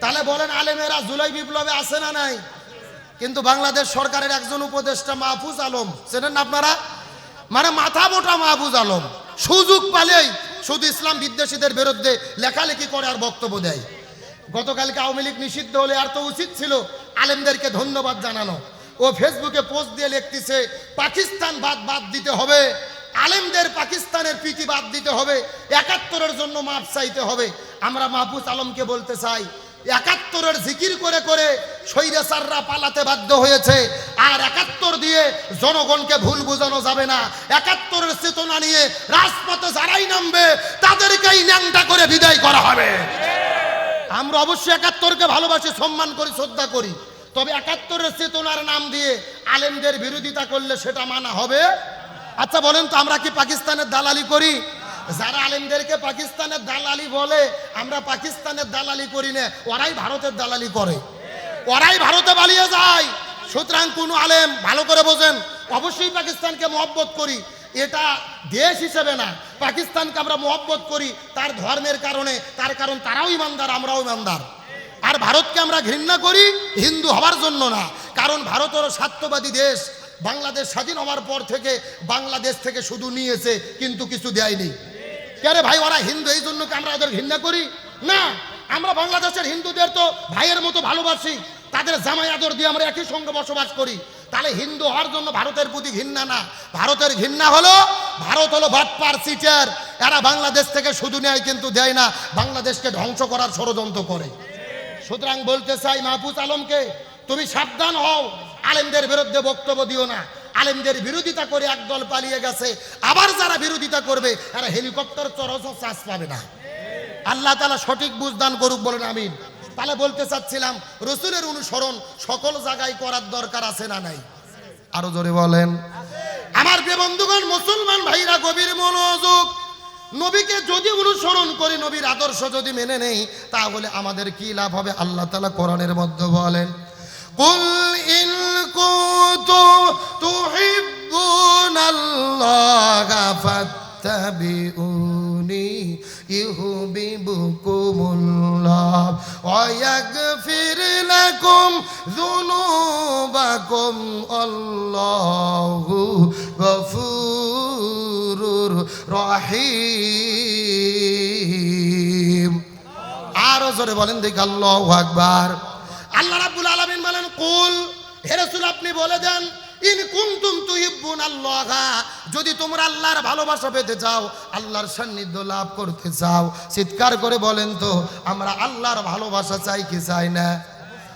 তাহলে বলেন আলেমেরা জুলাই বিপ্লবে আছে না নাই? কিন্তু বাংলাদেশ সরকারের একজন উপদেষ্টা মাহফুজ আলম, চেনেন আপনারা? মানে মাথা মোটা মাহফুজ আলম, সুযোগ পালেই শুধু ইসলাম বিদ্বেষীদের বিরুদ্ধে লেখালেখি করে আর বক্তব্য দেয়। গতকালকে আওয়ামী লীগ নিষিদ্ধ হলে আর তো উচিত ছিল আলেমদেরকে ধন্যবাদ জানানো। ও ফেসবুকে পোস্ট দিয়ে লিখতেছে, পাকিস্তান বাদ বাদ দিতে হবে, আলেমদের পাকিস্তানের প্রীতি বাদ দিতে হবে, একাত্তরের জন্য মাপ চাইতে হবে। আমরা মাহফুজ আলমকে বলতে চাই একাত্তরের জিকির করে করে স্বৈরাচাররা পালাতে বাধ্য হয়েছে। আর একাত্তর দিয়ে জনগণকে ভুল বোঝানো যাবে না। একাত্তরের চেতনা নিয়ে রাজপথে যারাই নামবে, তাদেরকেই ন্যাংটা করে বিদায় করা হবে। আমরা অবশ্যই একাত্তরকে ভালোবাসি, সম্মান করি, শ্রদ্ধা করি। তবে একাত্তরের চেতনার নাম দিয়ে আলেমদের বিরোধিতা করলে সেটা মানা হবে। আচ্ছা বলেন তো আমরা কি পাকিস্তানের দালালি করি? যারা আলেমদেরকে পাকিস্তানের দালালি বলে, আমরা পাকিস্তানের দালালি করি না, ওরাই ভারতের দালালি করে। ওরাই ভারতে পালিয়ে যায়। সুতরাং কোন আলেম, ভালো করে বোঝেন, অবশ্যই পাকিস্তানকে মহব্বত করি। এটা দেশ হিসেবে না, পাকিস্তানকে আমরা মহব্বত করি তার ধর্মের কারণে, তার কারণ তারাও ইমানদার, আমরাও ইমানদার। আর ভারতকে আমরা ঘৃণা করি, হিন্দু হওয়ার জন্য না, কারণ ভারত হলো স্বার্থবাদী দেশ। বাংলাদেশ স্বাধীন হওয়ার পর থেকে বাংলাদেশ থেকে শুধু নিয়েছে, কিন্তু কিছু দেয়নি। কেরে ভাই, ওরা হিন্দু, এই জন্য কি আমরা ওদের ঘৃণা করি? না, আমরা বাংলাদেশের হিন্দুদের তো ভাইয়ের মতো ভালোবাসি। তাদের জামাই আদর দিয়ে আমরা একই সঙ্গে বসবাস করি। তাহলে হিন্দু হওয়ার জন্য ভারতের প্রতি ঘৃণা না। ভারতের ঘৃণা হলো, ভারত হলো বাটপার সিটার। এরা বাংলাদেশ থেকে শুধু নেয় কিন্তু দেয় না। বাংলাদেশকে ধ্বংস করার ষড়যন্ত্র করে। সুতরাং বলতে চাই মাহফুজ আলমকে, তুমি সাবধান হও। আলেমদের বিরুদ্ধে বক্তব্য দিও না। আলেমদের বিরোধিতা করে একদল পালিয়ে গেছে। আবার যারা বিরোধিতা করবে, এরা হেলিকপ্টার চরস চাষ পাবে না। আল্লাহ তালা সঠিক বুঝদান করুক বলেন, আমিন। তাহলে বলতে চাচ্ছিলাম, রসুলের অনুসরণ সকল জায়গায় করার দরকার আছে না নাই? আরও জোরে বলেন। আমার প্রিয় বন্ধুগণ, মুসলমান ভাইরা, গভীর মনোযোগ। নবীকে যদি অনুসরণ করি, নবীর আদর্শ যদি মেনে নেই, তাহলে আমাদের কি লাভ হবে? আল্লাহ তালা কোরআনের মধ্যে বলেন, কুল ইন ইয়াগফির লাকুম যুনুবাকুম আল্লাহু গফুরুর রহিম আরও জোরে বলেন দেখি আল্লাহু আকবার। আল্লাহ রাব্বুল আলামিন বলেন, কুল হে আপনি বলে দেন আল্লাহ যদি তোমরা আল্লাহর ভালোবাসা পেতে চাও, আল্লাহর সান্নিধ্য লাভ করতে চাও। চিৎকার করে বলেন তো, আমরা আল্লাহর ভালোবাসা চাই কি চাই না?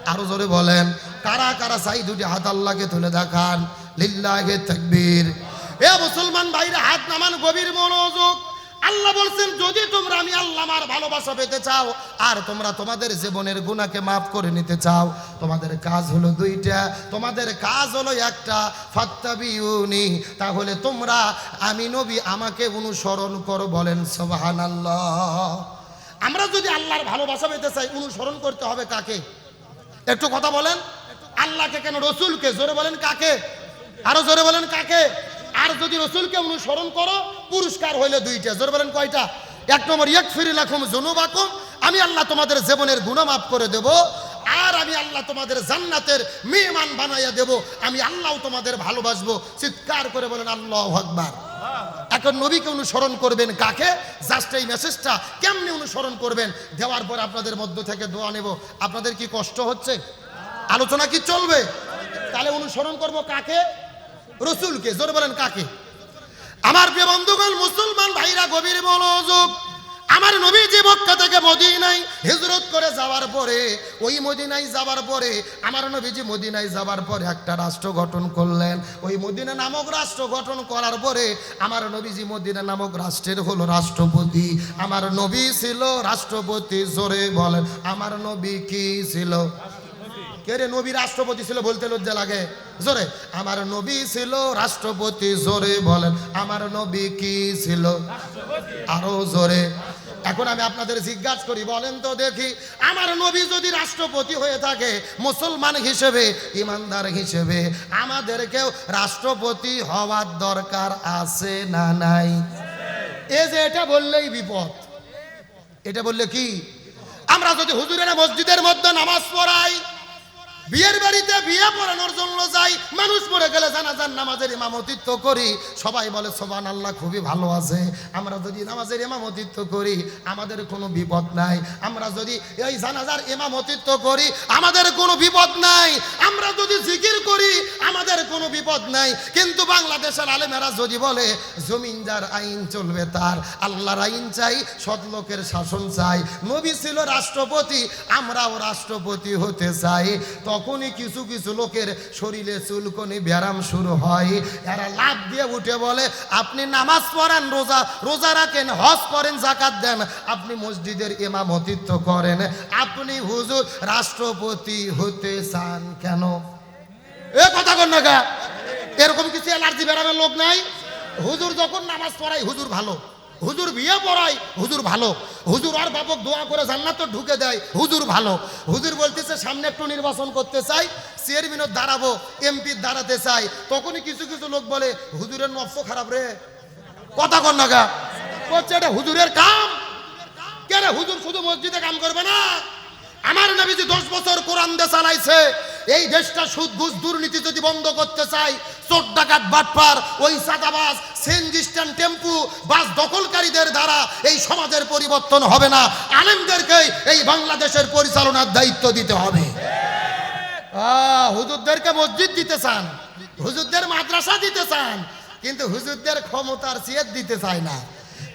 আরও জোরে বলেন, কারা কারা চাই দুটি হাত আল্লাহকে তুলে দেখান? লিল্লাহে তাকবীর। এ মুসলমান ভাইরা, হাত নামান গভীর মনোযোগ। আল্লাহ বলছেন, যদি তোমরা আমি আল্লাহ আমার ভালোবাসা পেতে চাও, আর তোমরা তোমাদের জীবনের গুণাকে মাফ করে নিতে চাও, তোমাদের কাজ হলো দুইটা। তোমাদের কাজ হলো একটা, ফাত্তাবিউনি, তাহলে তোমরা আমি নবী আমাকে অনুসরণ করো বলেন সোবাহান আল্লাহ আমরা যদি আল্লাহর ভালোবাসা পেতে চাই, অনুসরণ করতে হবে কাকে? একটু কথা বলেন। আল্লাহকে কেন? রসুলকে। জোরে বলেন কাকে? আরও জোরে বলেন কাকে? আর যদি রসুলকে অনুসরণ করো, পুরস্কার হইলে দুইটা। জোর বলেন কয়টা? এক নম্বর এক ফিরি লাখুম আমি আল্লাহ তোমাদের জীবনের গুণ মাফ করে দেব, আর আমি আল্লাহ তোমাদের জান্নাতের মেহমান বানাইয়া দেব, আমি আল্লাহ তোমাদের ভালোবাসবো। চিৎকার করে বলেন, আল্লাহ আকবার। এখন নবীকে অনুসরণ করবেন কাকে? জাস্ট এই মেসেজটা কেমনি অনুসরণ করবেন? দেওয়ার পর আপনাদের মধ্য থেকে দোয়া নেব। আপনাদের কি কষ্ট হচ্ছে? আলোচনা কি চলবে? তাহলে অনুসরণ করব কাকে? রসুলকে, জোর বলেন কাকে? আমার প্রিয় বন্ধুগণ, মুসলমান ভাইরা, গভীর মনোযোগ। আমার নবী যে মক্কা থেকে মদিনায় হিজরত করে যাওয়ার পরে, ওই মদিনায় যাওয়ার পরে, আমার নবীজি মদিনায় যাওয়ার পরে একটা রাষ্ট্র গঠন করলেন। ওই মদিনা নামক রাষ্ট্র গঠন করার পরে, আমার নবীজি মদিনা নামক রাষ্ট্রের হলো রাষ্ট্রপতি। আমার নবী ছিল রাষ্ট্রপতি, জোরে বলেন। আমার নবী কি ছিল? কে রে নবী রাষ্ট্রপতি ছিল বলতে লজ্জা লাগে? জোরে, আমার নবী ছিল রাষ্ট্রপতি, জোরে বলেন, আমার নবী কি ছিল? আরও জোরে। এখন আমি আপনাদের জিজ্ঞাসা করি, বলেন তো দেখি, আমার নবী যদি রাষ্ট্রপতি হয়ে থাকে, মুসলমান হিসেবে, ইমানদার হিসেবে, আমাদেরকেও রাষ্ট্রপতি হওয়ার দরকার আছে না নাই? এ যে এটা বললেই বিপদ। এটা বললে কি? আমরা যদি হুজুরের মসজিদের মধ্যে নামাজ পড়াই বিয়ের বাড়িতে বিয়ে পড়ানোর জন্য যাই, মানুষ পড়ে গেলে জানাজার নামাজের ইমামতিত্ব করি। সবাই বলে সোবান আল্লাহ খুবই ভালো আছে। আমরা যদি নামাজের ইমামতিত্ব করি, আমাদের কোনো বিপদ নাই। আমরা যদি এই জানাজার ইমামতিত্ব করি, আমাদের কোনো বিপদ নাই। আমরা যদি জিকির করি, আমাদের কোনো বিপদ নাই। কিন্তু বাংলাদেশের আলেমেরা যদি বলে, জমিনদার আইন চলবে তার, আল্লাহর আইন চাই, সৎ লোকের শাসন চাই, নবী ছিল রাষ্ট্রপতি, আমরাও রাষ্ট্রপতি হতে চাই। তখনই কিছু কিছু লোকের শরীরে চুলকনি ব্যায়াম শুরু হয়। এরা লাভ দিয়ে উঠে বলে, আপনি নামাজ পড়েন, রোজা রোজা রাখেন, হজ করেন জাকাত দেন। আপনি মসজিদের ইমামতিত্ব করেন। আপনি হুজুর, রাষ্ট্রপতি হতে চান কেন? এ কথা কন না? এরকম কিছু অ্যালার্জি বেড়ানোর লোক নাই। হুজুর যখন নামাজ পড়াই হুজুর ভালো। হুজুর বিয়ে পড়াই হুজুর ভালো। হুজুর আর বাপক দোয়া করে জান্নাত ঢুকে দেয়, হুজুর ভালো। হুজুর বলতেছে, সামনে একটু নির্বাচন করতে চাই চেয়ারম্যানের দাঁড়াবো এমপির দাঁড়াতে চাই। তখনই কিছু কিছু লোক বলে, হুজুরের নফস খারাপ রে। কথা কন না গা। করছে এটা হুজুরের কাম। কে রে, হুজুর শুধু মসজিদে কাম করবে না? আমার নবীজি দশ বছর কোরআন দিয়ে চালাইছে। এই দেশটা সুদ, ঘুষ, দুর্নীতি যদি বন্ধ করতে চাই, চোর, ডাকাত, বাটপার, ওই সাদাবাস সেনজিস্টান টেম্পু, বাস দখলকারীদের দ্বারা এই সমাজের পরিবর্তন হবে না। আলেমদেরকে এই বাংলাদেশের পরিচালনার দায়িত্ব দিতে হবে। হুজুরদেরকে মসজিদ দিতে চান, হুজুরদের মাদ্রাসা দিতে চান, কিন্তু হুজুরদের ক্ষমতার সিয়ের দিতে চায় না।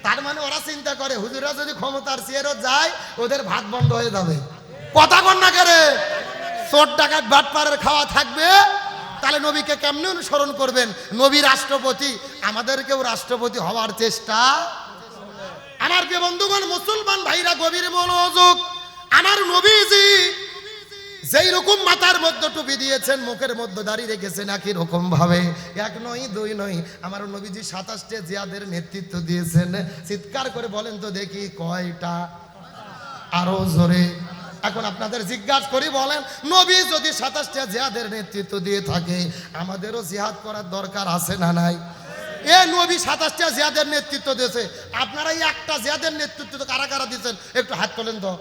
তার মানে ওরা চিন্তা করে হুজুরা যদি ক্ষমতার সিয়েরও যায়, ওদের ভাত বন্ধ হয়ে যাবে। কথা কন না করে চোর ডাকাত বাটপাড়ের খাওয়া থাকবে। তাহলে নবীকে কেমনে অনুসরণ করবেন? নবী রাষ্ট্রপতি, আমাদেরকেও রাষ্ট্রপতি হওয়ার চেষ্টা। আমার প্রিয় বন্ধুগণ, মুসলমান ভাইরা, গভীর মনোযোগ। আমার নবীজি যেই রকম মাথার মধ্যে টুপি দিয়েছেন, মুখের মধ্যে দাঁড়িয়ে রেখেছেন, একই রকম ভাবে। এক নয়, দুই নয়। আমার নবীজি সাতাশটে জিয়াদের নেতৃত্ব দিয়েছেন। চিৎকার করে বলেন তো দেখি কয়টা? আরও জোরে। এখন আপনাদের জিজ্ঞাসা করি বলেন, নবী যদি সাতাশটা জিহাদের নেতৃত্ব দিয়ে থাকে, আমাদেরও জিহাদ করার দরকার আছে না নাই? এ নবী সাতাশটা জিহাদের নেতৃত্ব দিয়েছে, আপনারা এই একটা জিহাদের নেতৃত্ব তো কারা কারা দিয়েছেন? একটু হাত তোলেন তো।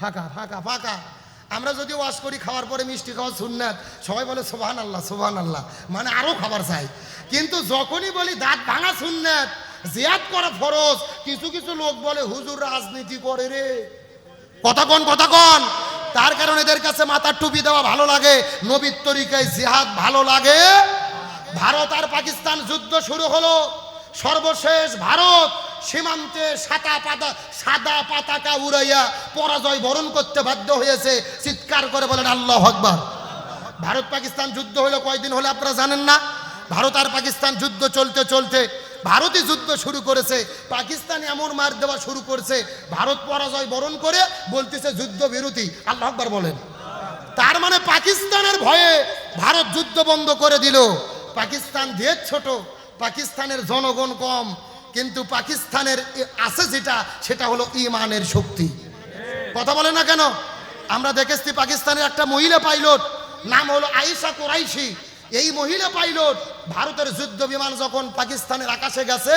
ফাঁকা ফাঁকা ফাঁকা। আমরা যদি ওয়াশ করি, খাওয়ার পরে মিষ্টি খাওয়া সুন্নাত, সবাই বলে সোভান আল্লাহ সোভান আল্লাহ মানে আরও খাবার চাই। কিন্তু যখনই বলি দাঁত ভাঙা সুন্নাত জিয়াদ করা ফরজ, কিছু কিছু লোক বলে, হুজুর রাজনীতি করে রে। কথা কন কথা কন। তার কারণে এদের কাছে মাথার টুপি দেওয়া ভালো লাগে, নবীর তরিকায় জিহাদ ভালো লাগে। ভারত আর পাকিস্তান যুদ্ধ শুরু হলো। সর্বশেষ ভারত সীমান্তে সাদা পাতা, সাদা পতাকা উড়াইয়া পরাজয় বরণ করতে বাধ্য হয়েছে। চিৎকার করে বলেন, আল্লাহ আকবার। ভারত পাকিস্তান যুদ্ধ হলো কয়দিন হলে আপনারা জানেন না? ভারত আর পাকিস্তান যুদ্ধ চলতে চলতে ভারতই যুদ্ধ শুরু করেছে, পাকিস্তান এমন মার দেওয়া শুরু করছে, ভারত পরাজয় বরণ করে বলতেছে যুদ্ধ বিরতি। আল্লাহ আকবার বলেন। তার মানে পাকিস্তানের ভয়ে ভারত যুদ্ধ বন্ধ করে দিল। পাকিস্তান দেশ ছোট, পাকিস্তানের জনগণ কম, কিন্তু পাকিস্তানের আছে যেটা, সেটা হলো ইমানের শক্তি। কথা বলে না কেন? আমরা দেখেছি পাকিস্তানের একটা মহিলা পাইলট, নাম হলো আয়েশা কোরাইশি। এই মহিলা পাইলট, ভারতের যুদ্ধ বিমান যখন পাকিস্তানের আকাশে গেছে,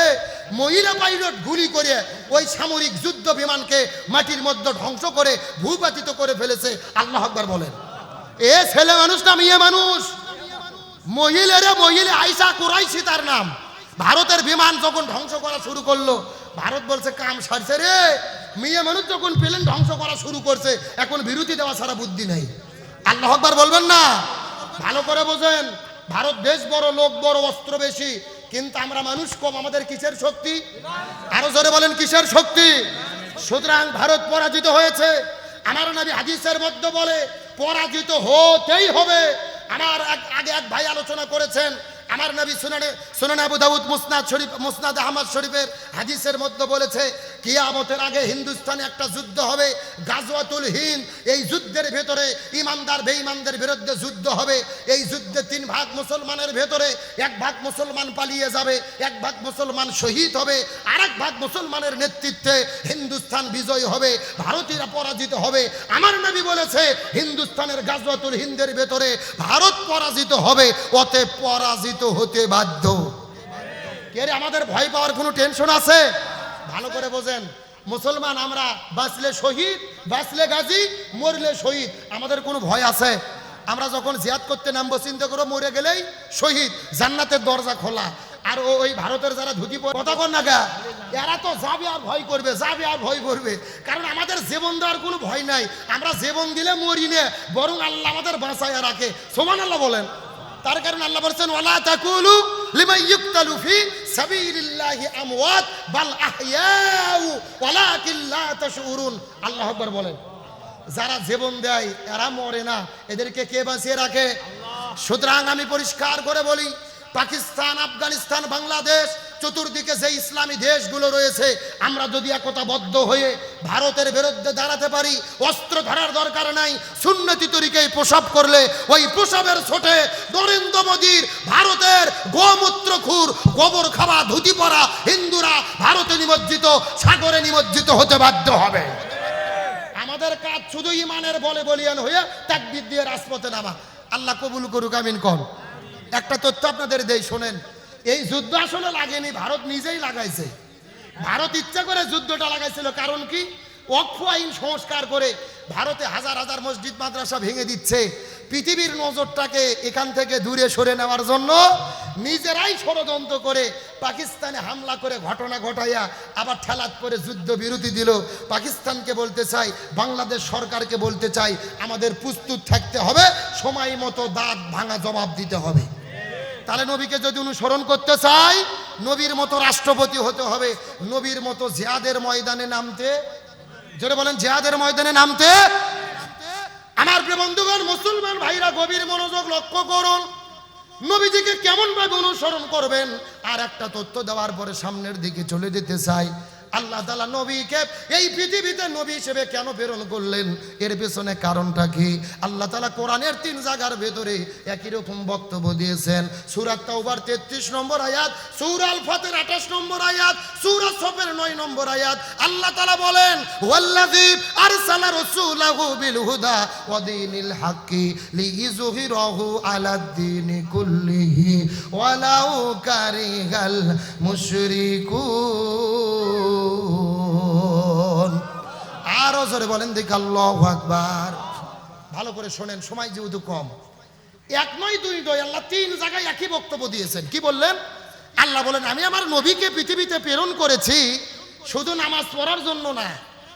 মহিলা পাইলট গুলি করে ওই সামরিক যুদ্ধ বিমানকে মাটির মধ্যে ধ্বংস করে ভূপাতিত করে ফেলেছে। আল্লাহ আকবার বলেন। এ ছেলে মানুষ না মেয়ে মানুষ? মহিলারে মহিলা আইসা কুরাইশি তার নাম। ভারতের বিমান যখন ধ্বংস করা শুরু করল, ভারত বলছে, কাম সারছে রে। মেয়ে মানুষ যখন প্লেন ধ্বংস করা শুরু করছে, এখন বিরতি দেওয়া ছাড়া বুদ্ধি নেই। আল্লাহ আকবার বলবেন না? ভালো করে বোঝেন, ভারত দেশ বড়, লোক বড়, অস্ত্র বেশি। কিন্তু আমরা মানুষ কম, আমাদের কিসের শক্তি? আরও জোরে বলেন, কিসের শক্তি? সুতরাং ভারত পরাজিত হয়েছে। আমার নবী হাদিসের মধ্যে বলে, পরাজিত হতেই হবে। আমার আগে এক ভাই আলোচনা করেছেন, আমার নবী সুনানে সুনানে আবু দাউদ মুসনাদ শরীফ মুসনাদ আহমদ শরীফের হাদিসের মধ্যে বলেছে কিয়ামতের আগে হিন্দুস্তানে একটা যুদ্ধ হবে, গাজওয়াতুল হিন্দ। এই যুদ্ধের ভেতরে ইমানদার, বেঈমানদের বিরুদ্ধে যুদ্ধ হবে। এই যুদ্ধে তিন ভাগ মুসলমানের ভেতরে এক ভাগ মুসলমান পালিয়ে যাবে, এক ভাগ মুসলমান শহীদ হবে আর এক ভাগ মুসলমানের নেতৃত্বে হিন্দুস্তান বিজয় হবে, ভারতীয়রা পরাজিত হবে। আমার নবী বলেছে, হিন্দুস্তানের গাজওয়াতুল হিন্দের ভেতরে ভারত পরাজিত হবে অতে পরাজিত হতে বাধ্য। কে আমাদের ভয় পাওয়ার কোনো টেনশন আছে? ভালো করে বোঝেন। মুসলমান আমরা বাঁচলে শহীদ, বাঁচলে গাজী, মরলে শহীদ। আমাদের কোনো ভয় আছে? আমরা যখন জিয়াদ করতে নামবো, চিন্তা করো মরে গেলেই শহীদ, জান্নাতের দরজা খোলা। আর ওই ভারতের যারা ধুতি কথা না গা। এরা তো যাবে আর ভয় করবে, যাবে আর ভয় করবে। কারণ আমাদের জীবন দেওয়ার কোনো ভয় নাই। আমরা জীবন দিলে মরি নে, বরং আল্লাহ আমাদের বাঁচায় রাখে। সোমান আল্লাহ বলেন। তার কারণ আল্লাহ বলছেন, ওয়ালা তাকুলু লিমান ইউক্তালু ফি সাবিলিল্লাহি আমওয়াত বাল আহইয়াউ ওয়ালাকিন লা তাশউরুন। আল্লাহ আকবার বলেন, যারা জীবন দেয় এরা মরে না, এদেরকে কে বাঁচিয়ে রাখে? সুতরাং আমি পরিষ্কার করে বলি পাকিস্তান, আফগানিস্তান, বাংলাদেশ, চতুর্দিকে যে ইসলামী দেশগুলো রয়েছে, আমরা যদি একতাবদ্ধ হয়ে ভারতের বিরুদ্ধে দাঁড়াতে পারি অস্ত্র ধরার দরকার নাই, সুন্নতি তরিকে প্রসাব করলে ওই প্রসাবের ছোটে নরেন্দ্র মোদীর ভারতের গোমূত্র খুর, গোবর খাওয়া, ধুতি পরা হিন্দুরা ভারতে নিমজ্জিত, সাগরে নিমজ্জিত হতে বাধ্য হবে। আমাদের কাজ শুধু ইমানের বলে বলিয়ান হয়ে তাকবির দিয়ে রাজপথে নামা। আল্লাহ কবুল করুক, আমিন কন। একটা তথ্য আপনাদের দেই, শোনেন। এই যুদ্ধ আসলে লাগেনি, ভারত নিজেই লাগাইছে। ভারত ইচ্ছা করে যুদ্ধটা লাগাইছিল, কারণ কি? অক্ষ আইন সংস্কার করে ভারতে হাজার হাজার মসজিদ, মাদ্রাসা ভেঙে দিচ্ছে। পৃথিবীর নজরটাকে এখান থেকে দূরে সরে নেওয়ার জন্য নিজেরাই ষড়যন্ত্র করে পাকিস্তানে হামলা করে ঘটনা ঘটাইয়া আবার ঠেলাত করে যুদ্ধ বিরতি দিল। পাকিস্তানকে বলতে চাই, বাংলাদেশ সরকারকে বলতে চাই, আমাদের প্রস্তুত থাকতে হবে, সময় মতো দাঁত ভাঙা জবাব দিতে হবে। তাহলে নবীকে যদি অনুসরণ করতে চাই, নবীর মতো রাষ্ট্রপতি হতে হবে, নবীর মতো জিয়াদের ময়দানে নামতে। যেটা বলেন জিয়াদের ময়দানে নামতে। আমার বন্ধুগণ, মুসলমান ভাইরা, গভীর মনোযোগ লক্ষ্য করুন। নবীজিকে কেমন ভাবে অনুসরণ করবেন? আর একটা তথ্য দেওয়ার পরে সামনের দিকে চলে যেতে চাই। আল্লাহ তালা নবীকে এই পৃথিবীতে নবী হিসেবে কেন প্রেরণ করলেন? এর পেছনে কারণটা কি? আল্লাহ তালা কোরআনের তিন জায়গার ভেতরে একই রকম বক্তব্য দিয়েছেন। সুরাত তাওবার তেত্রিশ নম্বর আয়াত সুরাল ফাতের আঠাশ নম্বর আয়াত সুরাত সফের নয় নম্বর আয়াত। আল্লাহ তালা বলেন, ওয়াল্লাযী আরসালা রাসূলাহু বিল হুদা ওয়া দীনিল হাক্কি লিইযহিরাহু আলাদ দীনি কুল্লিহি ওয়ালাউ কারিহাল মুশরিকুন। আরও জোরে বলেন দেখি আল্লাহু আকবার। ভালো করে শোনেন, সময় যেহেতু কম। এক নয়, দুই নয়, আল্লাহ তিন জায়গায় একই বক্তব্য দিয়েছেন। কি বললেন? আল্লাহ বলেন, আমি আমার নবীকে পৃথিবীতে প্রেরণ করেছি শুধু নামাজ পড়ার জন্য না,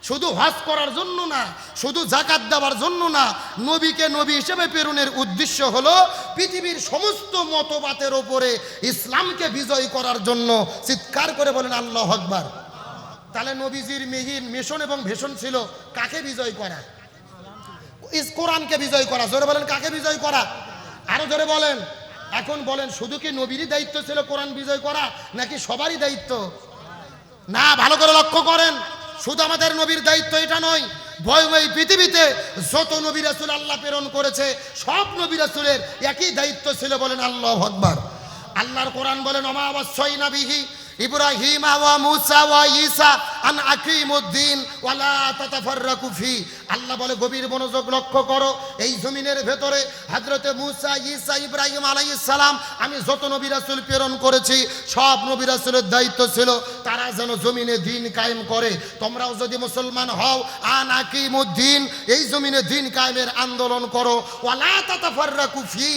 শুধু হজ করার জন্য না, শুধু জাকাত দেওয়ার জন্য না। নবীকে নবী হিসেবে প্রেরণের উদ্দেশ্য হলো পৃথিবীর সমস্ত মতবাতের ওপরে ইসলামকে বিজয় করার জন্য। চিৎকার করে বলেন, আল্লাহ আকবার। তাহলে নবীজির মিহিন, মিশন এবং ভীষণ ছিল। কাকে বিজয় করা? ইস কোরআনকে বিজয় করা। জোরে বলেন, কাকে বিজয় করা? আরও জোরে বলেন। এখন বলেন, শুধু কি নবীরই দায়িত্ব ছিল কোরআন বিজয় করা, নাকি সবারই দায়িত্ব? না, ভালো করে লক্ষ্য করেন। শুধু আমাদের নবীর দায়িত্ব এটা নয় ভয়ময় পৃথিবীতে যত নবী রাসূল আল্লাহ প্রেরণ করেছে, সব নবী রাসূলের একই দায়িত্ব ছিল বলেন আল্লাহ আকবার। আল্লাহর কোরআন বলেন অমা অবশ্যই নাবিহি ইব্রাহিম ওয়া মুসা ওয়া ঈসা, আন আকিমুদ্দিন, ওয়ালা তাতাফাররাকু ফি। আল্লাহ বলে, গভীর মনোযোগ লক্ষ্য করো, এই জমিনের ভেতরে হযরতে মুসা, ঈসা, ইব্রাহিম আলাইহিস সালাম, আমি যত নবী রাসূল প্রেরণ করেছি, সব নবী রাসূলের দায়িত্ব ছিল, তারা যেন জমিনে দিন কায়েম করে। তোমরাও যদি মুসলমান হও, আন আকিমুদ্দিন, এই জমিনে দিন কায়েমের আন্দোলন করো। ওয়ালা তাতাফাররাকু ফি,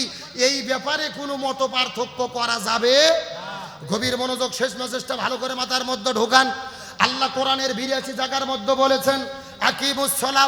এই ব্যাপারে কোনো মত পার্থক্য করা যাবে গভীর মনোযোগ, শেষ মেসেজটা ভালো করে মাথার মধ্যে ঢোকান। আল্লাহ কোরআনের বিরাশি জায়গার মধ্যে বলেছেন আকিবুসলা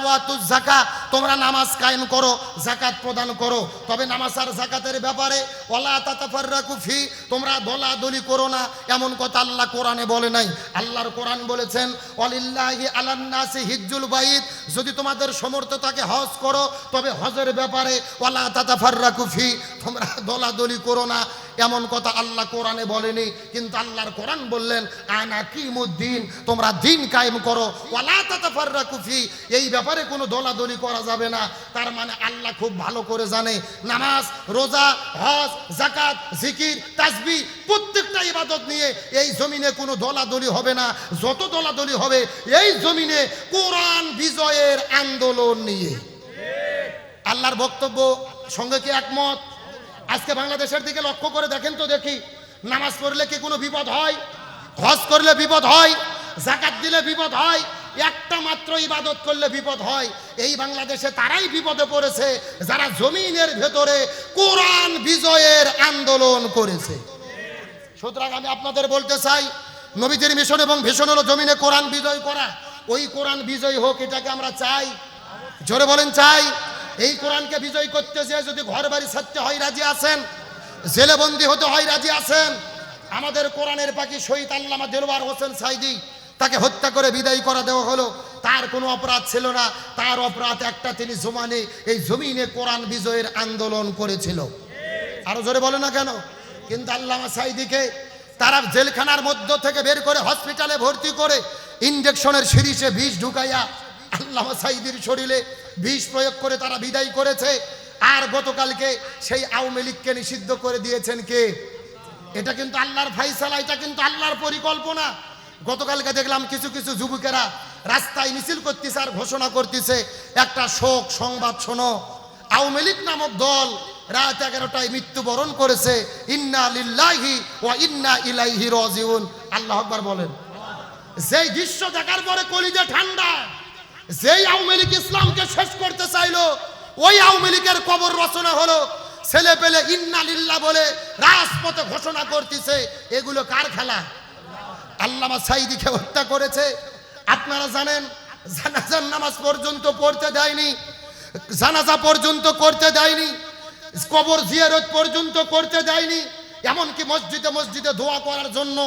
যাকা তোমরা নামাজ কায়েম করো, যাকাত প্রদান করো। তবে নামাজ আর যাকাতের ব্যাপারে ওলা তাতাফাররাকু ফি, তোমরা দলাদলি করো না। এমন কথা আল্লাহ কোরআনে বলে নাই। আল্লাহর কোরআন বলেছেন, ওয়ালিল্লাহি আলান নাসি হিজ্জুল বাইত। যদি তোমাদের সমর্থ থাকে হজ করো, তবে হজের ব্যাপারে ওয়ালা তাতাফাররাকু ফি, তোমরা দলাদলি করো না। এমন কথা আল্লাহ কোরআনে বলেনি। কিন্তু আল্লাহর কোরআন বললেন, আনা কিমুদ্দিন, তোমরা দিন কায়েম করো। ওলা তাতাফাররাকু ফি, এই ব্যাপারে কোনো দলাদলি করা যাবে না। তার মানে আল্লাহ খুব ভালো করে জানে। নামাজ, রোজা, হজ জাকাত জিকির, তাসবি, প্রত্যেকটা ইবাদত নিয়ে এই জমিনে কোনো দলাদলি হবে না। যত দলাদলি হবে, এই জমিনে কোরআন বিজয়ের আন্দোলন নিয়ে। আল্লাহর বক্তব্য, সঙ্গে কি একমত? আজকে বাংলাদেশের দিকে লক্ষ্য করে দেখেন তো দেখি। নামাজ পড়লে কি কোনো বিপদ হয়? হজ করলে বিপদ হয়? জাকাত দিলে বিপদ হয়? একটা মাত্র ইবাদত করলে বিপদ হয়। এই বাংলাদেশে তারাই বিপদে পড়েছে, যারা জমিনের ভেতরে কোরআন বিজয়ের আন্দোলন করেছে। সুতরাং আমি আপনাদের বলতে চাই নবীদের মিশন এবং ভীষণ হলো জমিনে কোরআন বিজয় করা। ওই কোরআন বিজয় হোক, এটাকে আমরা চাই। জোরে বলেন, চাই। এই কোরআনকে বিজয় করতে যেয়ে যদি ঘর বাড়ি ছাড়তে হয়, রাজি আছেন? জেলেবন্দি হতে হয়, রাজি আছেন? আমাদের কোরআনের পাখি শহীদ আল্লামা দেলওয়ার হোসেন সাইদি তাকে হত্যা করে বিদায় করা দেওয়া হলো। তার কোনো অপরাধ ছিল না। তার অপরাধ একটা তিনি জমানে এই জমিনে কোরআন বিজয়ের আন্দোলন করেছিল। আরও জোরে বলে না কেন? কিন্তু আল্লামা সাইদিকে তারা জেলখানার মধ্য থেকে বের করে হসপিটালে ভর্তি করে ইঞ্জেকশনের সিরিজে বিষ ঢুকাইয়া আল্লামা সাইদির শরীরে বিষ প্রয়োগ করে তারা বিদায় করেছে। আর গতকালকে সেই আওয়ামী লীগকে নিষিদ্ধ করে দিয়েছেন কে? এটা কিন্তু আল্লাহর ফাইসালা এটা কিন্তু আল্লাহর পরিকল্পনা। গতকালকে দেখলাম কিছু কিছু যুবকেরা রাস্তায় মিছিল করতেছে আর ঘোষণা করতেছে, একটা শোক সংবাদ শোনো। আওয়ামী লীগ নামক দল রাত এগারোটায় মৃত্যুবরণ করেছে, ইন্না লিল্লাহি ওয়া ইন্না ইলাইহি রাজিউন। আল্লাহ আকবার বলেন। যেই দৃশ্য দেখার পরে কলিজে ঠান্ডা, যেই আওয়ামী লীগ ইসলামকে শেষ করতে চাইলো, ওই আওয়ামী লীগের কবর রচনা হলো ছেলে পেলে ইন্না লিল্লাহ বলে রাজপথে ঘোষণা করতেছে, এগুলো কার খেলা? আল্লামা সাইদিকে হত্যা করেছে। আপনারা জানেন, জানাজার নামাজ পর্যন্ত পড়তে দেয়নি, জানাজা পর্যন্ত করতে দেয়নি, কবর জিয়ারত পর্যন্ত করতে দেয়নি, এমনকি মসজিদে মসজিদে দোয়া করার জন্য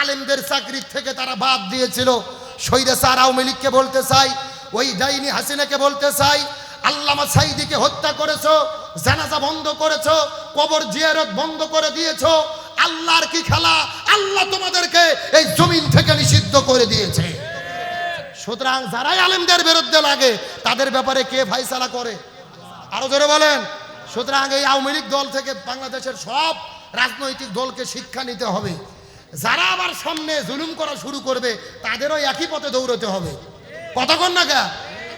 আলেমদের চাকরির থেকে তারা বাদ দিয়েছিল। শহীদে স্যার আওয়ামী লীগকে বলতে চাই, ওই ডাইনি হাসিনাকে বলতে চাই, আল্লামা সাইদিকে হত্যা করেছ, জানাজা বন্ধ করেছ, কবর জিয়ারত বন্ধ করে দিয়েছ আল্লাহর কি খেলা? আল্লাহ তোমাদেরকে এই জমিন থেকে নিষিদ্ধ করে দিয়েছে। সুতরাং যারাই আলেমদের বিরুদ্ধে লাগে, তাদের ব্যাপারে কে ফাইসালা করে? আরও জোরে বলেন। সুতরাং এই আওয়ামী লীগ দল থেকে বাংলাদেশের সব রাজনৈতিক দলকে শিক্ষা নিতে হবে। যারা আবার সামনে জুলুম করা শুরু করবে, তাদেরও একই পথে দৌড়তে হবে। কতক্ষণ না গা?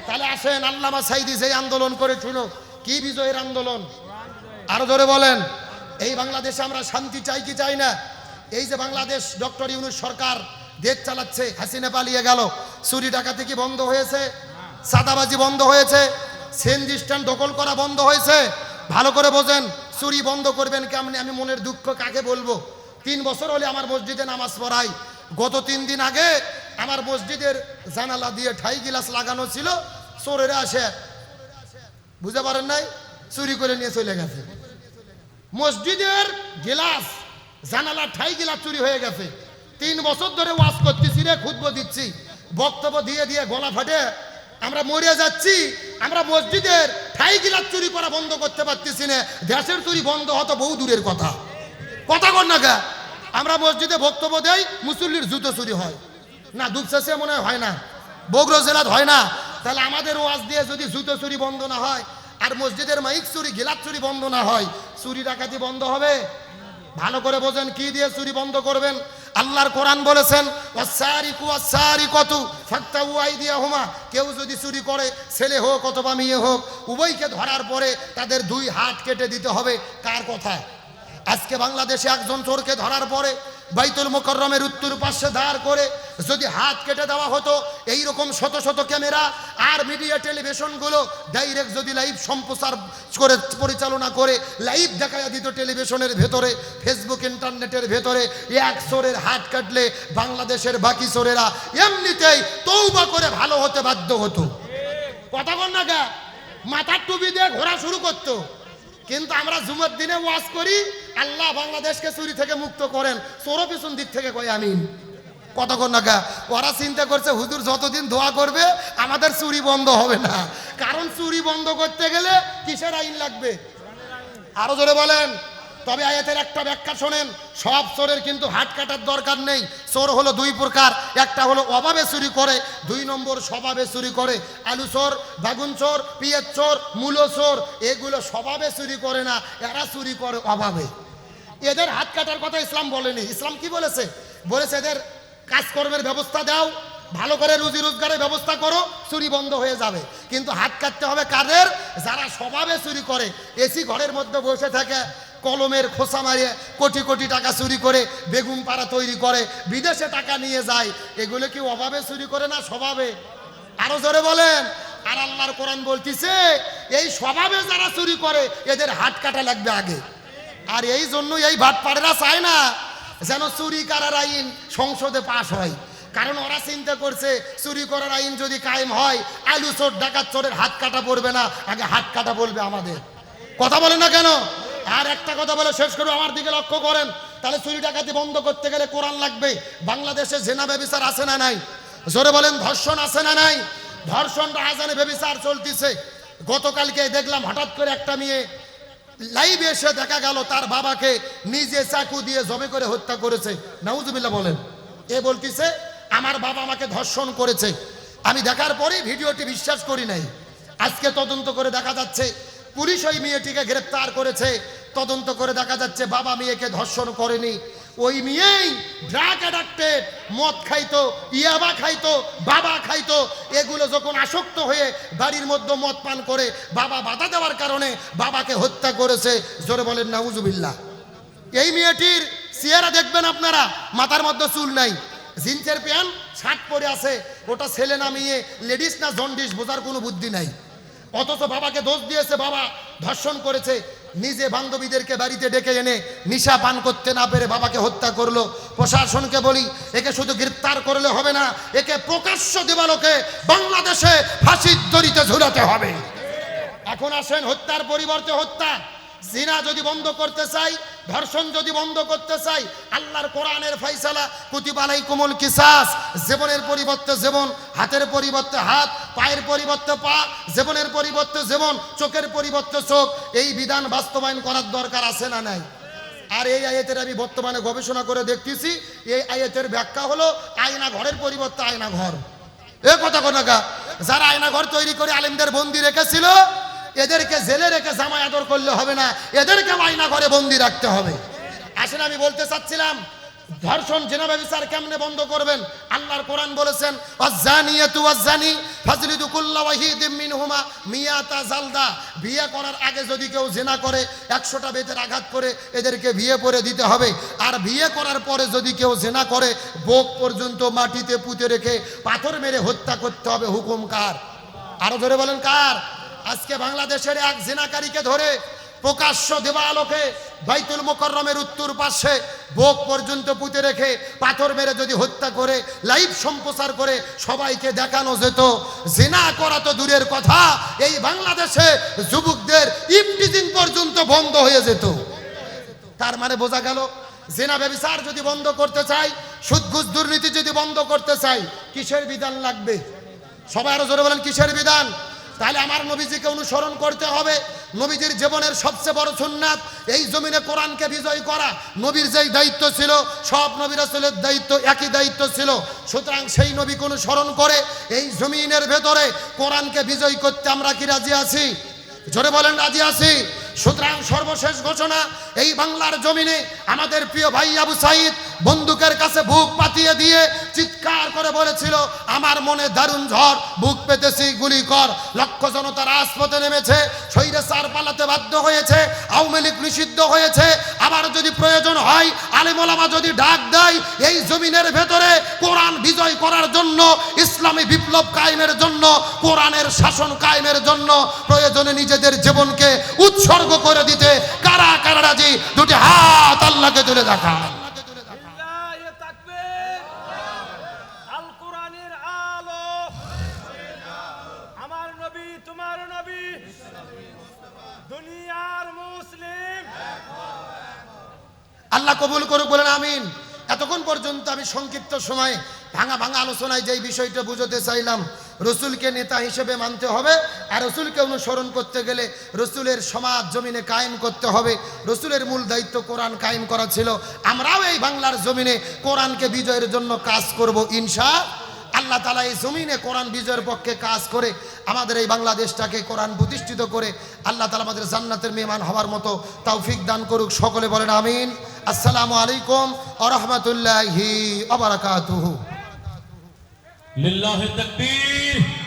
তাহলে আসেন, আল্লামা সাইদি যে আন্দোলন করেছিল কি বিজয়ের আন্দোলন? আরও ধরে বলেন। এই বাংলাদেশে আমরা শান্তি চাই কি চাই না? এই যে বাংলাদেশ ডক্টর ইউনুস সরকার দেশ চালাচ্ছে, হাসিনা পালিয়ে গেল। চুরি ডাকাতি কি বন্ধ হয়েছে? সাদাবাজি বন্ধ হয়েছে? সেন্দি স্ট্যান্ড দখল করা বন্ধ হয়েছে? ভালো করে বোঝেন, চুরি বন্ধ করবেন কেমনি? আমি মনের দুঃখ কাকে বলব? তিন বছর হলে আমার মসজিদে নামাজ পড়াই। গত তিন দিন আগে আমার মসজিদের জানালা দিয়ে ঠাই গিলাস লাগানো ছিল, চোরেরা আসে। বুঝতে পারেন নাই? চুরি করে নিয়ে চলে গেছে। মসজিদের গিলাস জানালা ঠাই গিলাস চুরি হয়ে গেছে। তিন বছর ধরে ওয়াজ করতেছি রে খুদ্ব দিচ্ছি। বক্তব্য দিয়ে দিয়ে গলা ফাটে। আমরা মরে যাচ্ছি, আমরা মসজিদের ঠাই গিলাস চুরি করা বন্ধ করতে পারতেছি না। দেশের চুরি বন্ধ হতো বহু দূরের কথা। কথা কর না আমরা মসজিদে বক্তব্য দেই, মুসল্লির জুতো চুরি হয়। না দুপচাষে মনে হয় না। বগুড়া জেলাত হয় না। তাহলে আমাদের ওয়াজ দিয়ে যদি জুতো চুরি বন্ধ না হয় আর মসজিদের মাইক চুরি গিলাপ চুরি বন্ধ না হয়। চুরি ডাকাতি বন্ধ হবে? ভালো করে বোঝেন, কি দিয়ে চুরি বন্ধ করবেন? আল্লাহর কোরআন বলেছেন কেউ যদি চুরি করে, ছেলে হোক অথবা মেয়ে হোক, উভয়কে ধরার পরে তাদের দুই হাত কেটে দিতে হবে। কার কথা? আজকে বাংলাদেশে একজন চোরকে ধরার পরে বাইতুল মোকররমের উত্তর পাশে দাঁড় করে যদি হাত কেটে দেওয়া হতো এই রকম শত শত ক্যামেরা আর মিডিয়া টেলিভিশনগুলো ডাইরেক্ট যদি লাইভ সম্প্রচার করে, পরিচালনা করে লাইভ দেখা দিত টেলিভিশনের ভেতরে ফেসবুক ইন্টারনেটের ভেতরে, এক চোরের হাত কাটলে বাংলাদেশের বাকি চোরেরা এমনিতেই তৌবা করে ভালো হতে বাধ্য হতো। কথা বল না গা মাথার টুপি দিয়ে ঘোরা শুরু করতো। কিন্তু আমরা জুমার দিনে ওয়াজ করি, আল্লাহ বাংলাদেশকে চুরি থেকে মুক্ত করেন। চোরো পিছন দিক থেকে কই আমিন। কতক্ষণ নাকা ওরা চিন্তা করছে, হুজুর যতদিন দোয়া করবে, আমাদের চুরি বন্ধ হবে না। কারণ চুরি বন্ধ করতে গেলে কিসের আইন লাগবে? আরও জোরে বলেন। তবে আয়াতের একটা ব্যাখ্যা শোনেন, সব চোরের কিন্তু হাত কাটার দরকার নেই। চোর হলো দুই প্রকার, একটা হলো অভাবে চুরি করে, দুই নম্বর স্বভাবে চুরি করে। আলু চোর, বাগুন চোর, পিঁয়াজ চোর, মূলো চোর, এগুলো স্বভাবে চুরি করে না, এরা চুরি করে অভাবে। এদের হাত কাটার কথা ইসলাম বলেনি। ইসলাম কি বলেছে? বলেছে এদের কাজকর্মের ব্যবস্থা দাও, ভালো করে রুজি রোজগারের ব্যবস্থা করো, চুরি বন্ধ হয়ে যাবে। কিন্তু হাত কাটতে হবে কাদের? যারা স্বভাবে চুরি করে এসি ঘরের মধ্যে বসে থাকে, কলমের খোসা মারিয়ে কোটি কোটি টাকা চুরি করে, বেগুন পাড়া তৈরি করে, বিদেশে টাকা নিয়ে যায়, এগুলো কি অভাবে চুরি করে না স্বভাবে? আরও জোরে বলেন। আর আল্লাহর কোরআন বলতিছে, এই স্বভাবে যারা চুরি করে, এদের হাত কাটা লাগবে আগে। আর এই জন্য এই ভাটপাড়েরা চায় না যেন চুরি করার আইন সংসদে পাশ হয়। কারণ ওরা চিন্তা করছে, চুরি করার আইন যদি কায়েম হয়, আলু চোর, ডাকাত চোরের হাত কাটা পড়বে না, আগে হাত কাটা বলবে আমাদের। কথা বলে না কেন? আর একটা কথা বলে শেষ করব আমার দিকে লক্ষ্য করেন। তাহলে চুরি ডাকাতি বন্ধ করতে গেলে কোরআন লাগবে। বাংলাদেশে জেনা ব্যবিচার আছে না নাই? জোরে বলেন, ধর্ষণ আছে না নাই? ধর্ষণ রাজানে ব্যবিচার চলতিছে। গতকালকে দেখলাম হঠাৎ করে একটা মেয়ে লাইভে এসে দেখা গেল তার বাবাকে নিজে চাকু দিয়ে জমে করে হত্যা করেছে। নাউজুবিল্লাহ বলেন। এ বলতিছে, আমার বাবা আমাকে ধর্ষণ করেছে। আমি দেখার পরে ভিডিওটি বিশ্বাস করি নাই। আজকে তদন্ত করে দেখা যাচ্ছে, পুলিশ ওই মেয়েটিকে গ্রেপ্তার করেছে। তদন্ত করে দেখা যাচ্ছে বাবা মেয়েকে ধর্ষণ করেনি। ওই মেয়েই ড্রাগ অ্যাডাক্টেড মদ খাইতো, ইয়াবা খাইতো, বাবা খাইতো, এগুলো যখন আসক্ত হয়ে বাড়ির মধ্যে মদ পান করে, বাবা বাধা দেওয়ার কারণে বাবাকে হত্যা করেছে, জোরে বলেন, নাউজুবিল্লাহ। এই মেয়েটির চেহারা দেখবেন আপনারা, মাথার মধ্যে চুল নাই, জিন্সের প্যান্ট, শার্ট পরে আছে, ওটা ছেলে না মেয়ে, লেডিস না জন্ডিস, বোঝার কোনো বুদ্ধি নাই। অথচ বাবাকে দোষ দিয়েছে, বাবা ধর্ষণ করেছে নিজে বান্ধবীদেরকে বাড়িতে ডেকে এনে নিশা পান করতে না পেরে বাবাকে হত্যা করল। প্রশাসনকে বলি, একে শুধু গ্রেপ্তার করলে হবে না, একে প্রকাশ্য দেবালোকে বাংলাদেশে ফাঁসির দড়িতে ঝুলাতে হবে। এখন আসেন হত্যার পরিবর্তে হত্যা। জিনা যদি বন্ধ করতে চাই, ধর্ষণ যদি বন্ধ করতে চাই, আল্লাহর কোরআনের ফাইসালা কুতিবালাই কোমল কিসাস, জীবনের পরিবর্তে জীবন, হাতের পরিবর্তে হাত পায়ের পরিবর্তে পা, জীবনের পরিবর্তে জীবন, চোখের পরিবর্তে চোখ, এই বিধান বাস্তবায়ন করার দরকার আছে না নাই? আর এই আয়াতের আমি বর্তমানে গবেষণা করে দেখতেছি, এই আয়াতের ব্যাখ্যা হলো আয়না ঘরের পরিবর্তে আয়না ঘর। এ কথা কথা যারা আয়না ঘর তৈরি করে আলেমদের বন্দি রেখেছিল, এদেরকে জেলে রেখে জামাই আদর করলে হবে না, এদেরকে আয়না ঘরে বন্দি রাখতে হবে। আসলে আমি বলতে চাচ্ছিলাম ধর্ষণ জেনা ব্যবচার কেমনে বন্ধ করবেন? আল্লাহর কোরআন বলেছেন, ওয়াজ্জানিয়াতু ওয়াজ্জানি, ফাজলিদু কুল্লা ওয়াহিদিম মিনহুমা মিয়াতা জালদা। বিয়ে করার আগে যদি কেউ জেনা করে, একশোটা বেতের আঘাত করে এদেরকে বিয়ে করে দিতে হবে। আর বিয়ে করার পরে যদি কেউ জেনা করে, বোক পর্যন্ত মাটিতে পুঁতে রেখে পাথর মেরে হত্যা করতে হবে, হুকুম কার? আরও ধরে বলেন কার? আজকে বাংলাদেশের এক জেনাকারীকে ধরে প্রকাশ্য দেবালোকে বাইতুল মোকররমের উত্তর পাশে বোক পর্যন্ত পুঁতে রেখে পাথর মেরে যদি হত্যা করে, লাইভ সম্প্রচার করে সবাইকে দেখানো যেত। জেনা করা তো দূরের কথা, এই বাংলাদেশে যুবকদের ইফটিজিং পর্যন্ত বন্ধ হয়ে যেত। তার মানে বোঝা গেল, জেনা ব্যবচার যদি বন্ধ করতে চাই সুদ ঘুষ দুর্নীতি যদি বন্ধ করতে চাই, কিসের বিধান লাগবে? সবাই আরও জোরে বলেন, কিসের বিধান? তাহলে আমার নবীজিকে অনুসরণ করতে হবে। নবীজির জীবনের সবচেয়ে বড় সুন্নাত, এই জমিনে কোরআনকে বিজয় করা। নবীর যেই দায়িত্ব ছিল, সব নবীর আসলের দায়িত্ব, একই দায়িত্ব ছিল। সুতরাং সেই নবীকে অনুসরণ করে, এই জমিনের ভেতরে কোরআনকে বিজয় করতে আমরা কি রাজি আছি? জোরে বলেন, রাজি আছি। সুতরাং সর্বশেষ ঘোষণা, এই বাংলার জমিনে আমাদের প্রিয় ভাই আবু সাইদ বন্দুকের কাছে বুক পাতিয়ে দিয়ে চিৎকার করে বলেছিল, আমার মনে দারুণ ঝড়, বুক পেতেছি, গুলি কর। লক্ষ জনতা রাজপথে নেমেছে শৈরে সার পালাতে বাধ্য হয়েছে, আওয়ামী লীগ নিষিদ্ধ হয়েছে। আবার যদি প্রয়োজন হয় আলেমোলামা যদি ডাক দেয়, এই জমিনের ভেতরে কোরআন বিজয় করার জন্য, ইসলামী বিপ্লব কায়েমের জন্য, কোরআনের শাসন কায়েমের জন্য প্রয়োজনে নিজেদের জীবনকে উৎসর্গ করে দিতে কারা কারা রাজি? দুটি হাত আল্লাহকে তুলে দেখা লিল্লাহি তাকবীর আল কোরআনের আলো আমার নবী তোমার নবী দুনিয়ার মুসলিম আল্লাহ কবুল করুক, বলেন আমিন। এতক্ষণ পর্যন্ত আমি সংক্ষিপ্ত সময়ে ভাঙা ভাঙা আলোচনায় যেই বিষয়টা বুঝতে চাইলাম, রসুলকে নেতা হিসেবে মানতে হবে, আর রসুলকে অনুসরণ করতে গেলে রসুলের সমাজ জমিনে কায়েম করতে হবে। রসুলের মূল দায়িত্ব কোরআন কায়েম করা ছিল। আমরাও এই বাংলার জমিনে কোরআনকে বিজয়ের জন্য কাজ করব, ইনশা আল্লাহ তালা এই জমিনে কোরআন বিজয়ের পক্ষে কাজ করে আমাদের এই বাংলাদেশটাকে কোরআন প্রতিষ্ঠিত করে আল্লাহ তালা আমাদের জান্নাতের মেহমান হওয়ার মতো তৌফিক দান করুক, সকলে বলেন আমিন। আসসালামু আলাইকুম আরহামতুল্লাহি আবরাকাতুহু লিল্লাহি তাকবীর।